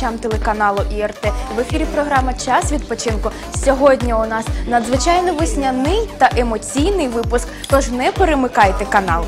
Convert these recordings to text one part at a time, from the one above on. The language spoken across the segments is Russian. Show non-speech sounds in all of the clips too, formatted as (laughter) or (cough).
Привіт усім глядачам телеканалу ІРТ. В ефірі програма Час відпочинку. Сьогодні у нас надзвичайно весняний та емоційний випуск. Тож не перемикайте канал.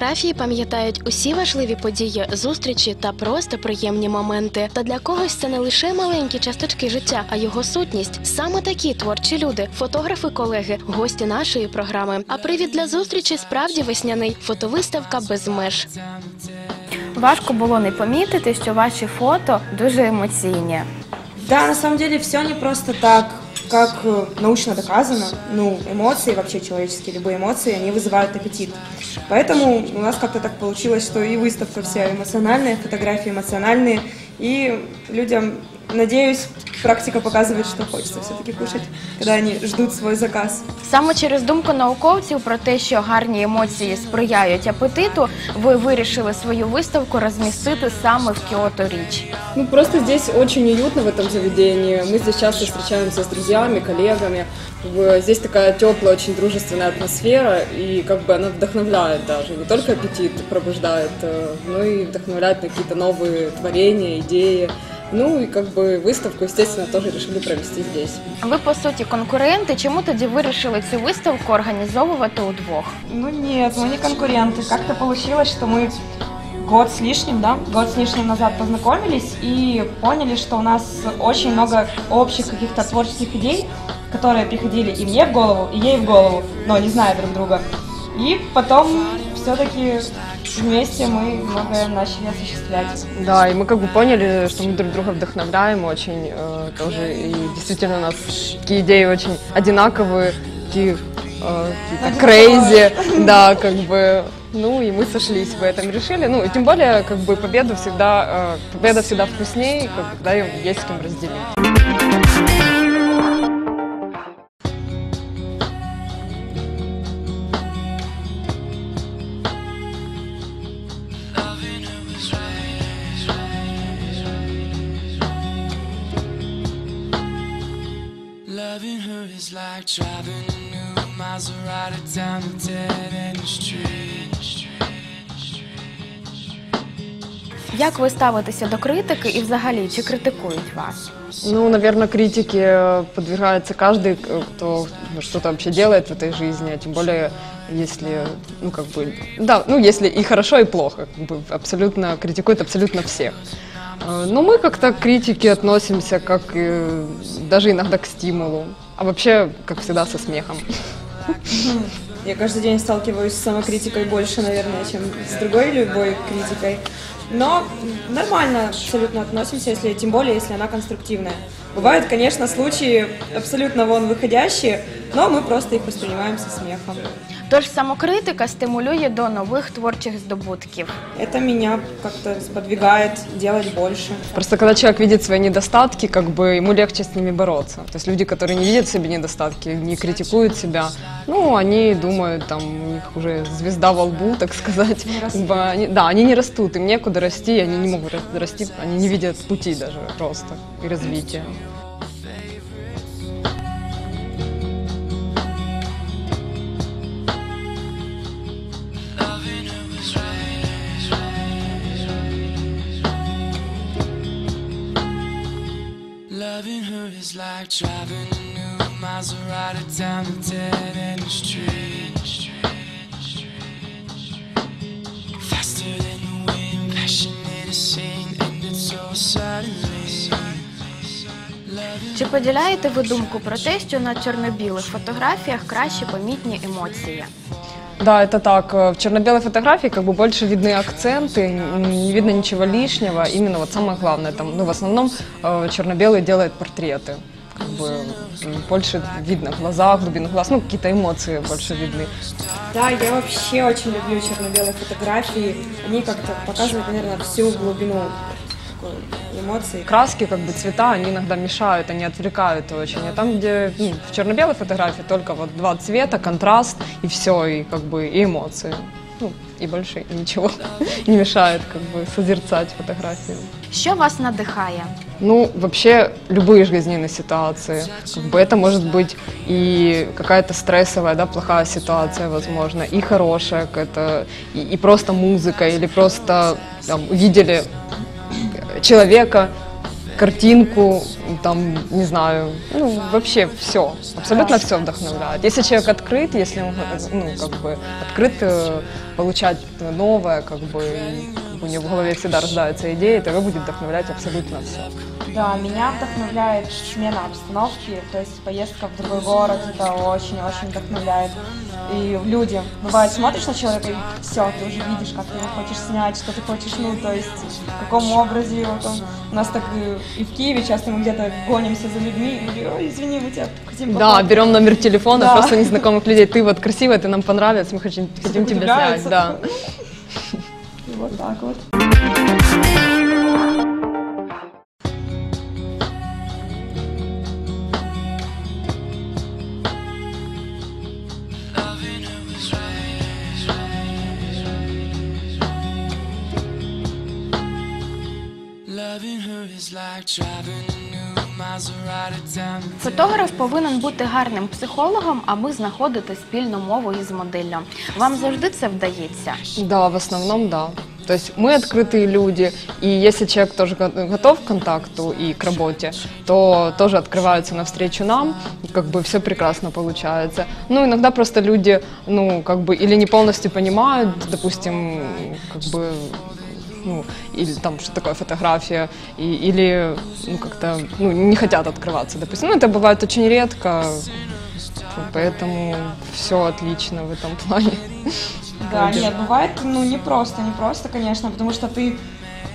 Фотографії пам'ятають усі важливі події, зустрічі та просто приємні моменти. Та для когось це не лише маленькі часточки життя, а його сутність. Саме такі творчі люди, фотографи, колеги, гості нашої програми. А привід для зустрічі справді весняний фотовиставка без меж. Важко було не помітити, що ваші фото дуже емоційні. Да, на самом деле все не просто так, как э, научно доказано. Ну, эмоции, вообще человеческие, любые эмоции, они вызывают аппетит. Поэтому у нас как-то так получилось, что и выставка вся эмоциональная, фотографии эмоциональные. И людям, надеюсь, практика показывает, что хочется все-таки кушать, когда они ждут свой заказ. Саме через думку науковців про те, що гарні емоції сприяють апетиту, ви вирішили свою виставку розмістити саме в Кіото Річ. Ну, просто здесь очень уютно в этом заведении. Мы здесь часто встречаемся с друзьями, коллегами. Как бы Здесь такая теплая, очень дружественная атмосфера, и как бы она вдохновляет даже. Не только аппетит пробуждает, э, но и вдохновляет на какие-то новые творения, идеи. Ну и как бы выставку, естественно, тоже решили провести здесь. Ви по суті конкуренти. Чому тоді вирішили цю виставку організовувати удвох? Ну нет, мы не конкуренты. Как-то получилось, что мы год с лишним, да, год с лишним назад познакомились и поняли, что у нас очень много общих каких-то творческих идей, которые приходили и мне в голову, и ей в голову, но не зная друг друга. И потом все-таки вместе мы многое начали осуществлять. Да, и мы как бы поняли, что мы друг друга вдохновляем очень э, тоже. И действительно у нас такие идеи очень одинаковые, такие э, крейзи, (laughs) да, как бы. Ну и мы сошлись в этом, решили. Ну и тем более, как бы победу всегда, э, победа всегда вкуснее, когда ее есть с кем разделить. Як ви ставитеся до критики і взагалі чи критикують вас? Ну, наверное, критике подвергается каждый, кто что-то вообще делает в этой жизни, а тем более, если, ну, как бы, да, ну, если и хорошо, и плохо, как бы, абсолютно, критикуют абсолютно всех. Э, Но мы как-то к критике относимся как э, даже иногда к стимулу, а вообще, как всегда, со смехом. Я каждый день сталкиваюсь с самокритикой больше, наверное, чем с другой любой критикой. Но нормально абсолютно относимся, если, тем более, если она конструктивная. Бывают, конечно, случаи абсолютно вон выходящие, но мы просто их воспринимаем со смехом. Тож самокритика стимулює до нових творчих здобутків. Это меня как-то сподвигает делать больше. Просто когда человек видит свои недостатки, как бы ему легче с ними бороться. То есть люди, которые не видят в себе недостатки, не критикуют себя, ну, они думают, там, у них уже звезда во лбу, (laughs) так сказать. Как бы они- да, они не растут, им некуда расти, они не могут рас- расти, они не видят пути даже роста и развития. like driving a new Maserati down a dead end street. Faster than the wind, passionate as sin, ended so suddenly. Loving Чи поділяєте ви думку про те, що на чорно-білих фотографіях краще помітні емоції? Да, это так. Э, В черно-белой фотографии как бы больше видны акценты, н- не видно ничего лишнего. Именно вот самое главное, там, ну, в основном э, черно-белый делает портреты. Как бы больше видно глаза, глубину глаз, ну, какие-то эмоции больше видны. Да, я вообще очень люблю черно-белые фотографии. Они как-то показывают, наверное, всю глубину эмоций. Краски, как бы цвета, они иногда мешают, они отвлекают очень. А там, где ну, в черно-белой фотографии только вот два цвета, контраст и все, и как бы и эмоции. И больше ничего (laughs) не мешает как бы созерцать фотографии. Що вас надихає? Ну, вообще, любые жизненные ситуации. Как бы это может быть и какая-то стрессовая, да, плохая ситуация, возможно, и хорошая какая-то, и, и просто музыка, или просто там, увидели человека, картинку, там, не знаю, ну, вообще все, абсолютно все вдохновляет. Если человек открыт, если он, ну, как бы, открыт э, получать новое, как бы, у него в голове всегда рождаются идеи, то его будет вдохновлять абсолютно все. Да, меня вдохновляет смена обстановки, то есть поездка в другой город, это очень-очень вдохновляет. И люди, бывает, смотришь на человека и все, ты уже видишь, как ты его хочешь снять, что ты хочешь, ну, то есть в каком образе его там. У нас так и, и в Киеве часто мы где-то гонимся за людьми, и говорю, ой, извини, мы тебя хотим Да, пофоткать». берем номер телефона Да. просто незнакомых людей. Ты вот красивая, ты нам понравилась, мы хотим, хотим тебя снять. Да. вот так вот. Фотограф повинен бути гарним психологом, аби знаходити спільну мову із моделлю. Вам завжди це вдається? Да, в основному, да. То есть мы открытые люди, и если человек тоже го- готов к контакту и к работе, то тоже открывается навстречу нам, и как бы все прекрасно получается. Ну, иногда просто люди, ну, как бы, или не полностью понимают, допустим, как бы, ну, или там, что такое фотография, и, или, ну, как-то, ну, не хотят открываться, допустим. Ну, это бывает очень редко, поэтому все отлично в этом плане. Да, Вроде нет, бывает, ну, не просто, не просто, конечно, потому что ты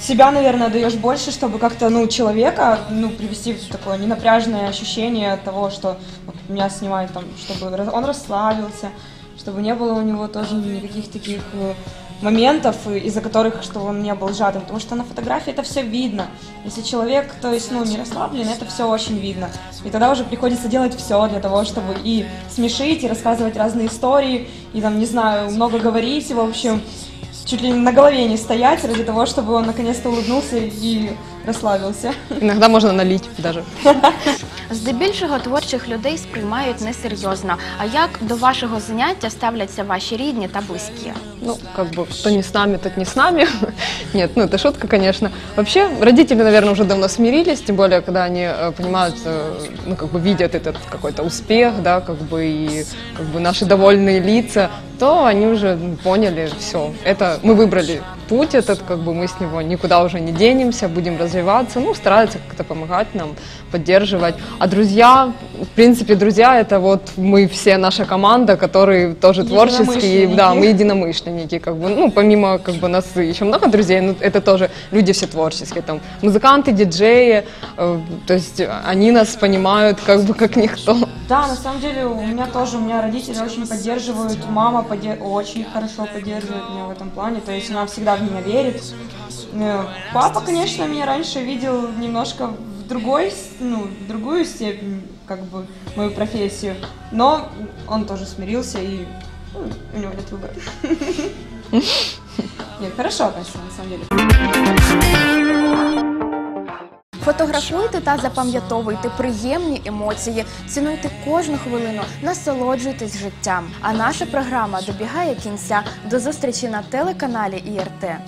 себя, наверное, даешь больше, чтобы как-то, ну, человека, ну, привести в такое ненапряжное ощущение того, что вот меня снимают там, чтобы он расслабился, чтобы не было у него тоже никаких таких э, моментов, из-за которых, что он не был сжатым, потому что на фотографии это все видно. Если человек, то есть, ну, не расслаблен, это все очень видно. И тогда уже приходится делать все для того, чтобы и смешить, и рассказывать разные истории, и там, не знаю, много говорить, в общем, чуть ли не на голове не стоять ради того, чтобы он наконец-то улыбнулся и расслабился. Иногда можно налить даже. Здебільшого творчих людей сприймають несерйозно. А як до вашого заняття ставляться ваші рідні та близькі? Ну, как бы, кто не с нами, тот не с нами. (laughs) Нет, ну это шутка, конечно. Вообще, родители, наверное, уже давно смирились, тем более, когда они э, понимают, э, ну, как бы видят этот какой-то успех, да, как бы, и как бы наши довольные лица, то они уже поняли, все, это мы выбрали путь этот, как бы мы с него никуда уже не денемся, будем развиваться, ну, стараются как-то помогать нам, поддерживать. А друзья, в принципе, друзья, это вот мы все, наша команда, которые тоже творческие, да, мы единомышленники, как бы, ну, помимо, как бы, нас еще много друзей, но это тоже люди все творческие, там, музыканты, диджеи, э, то есть они нас понимают, как бы, как никто. Да, на самом деле у меня тоже, у меня родители очень поддерживают, мама подде- очень хорошо поддерживает меня в этом плане, то есть она всегда в меня верит. Э, Папа, конечно, меня раньше видел немножко в другой, ну, в другую степень, как бы, мою профессию, но он тоже смирился и ну, у него нет выбора. (laughs) Нет, хорошо относится, на самом деле. Фотографуйте та запам'ятовуйте приємні емоції, цінуйте кожну хвилину, насолоджуйтесь життям. А наша програма добігає кінця. До зустрічі на телеканалі ІРТ.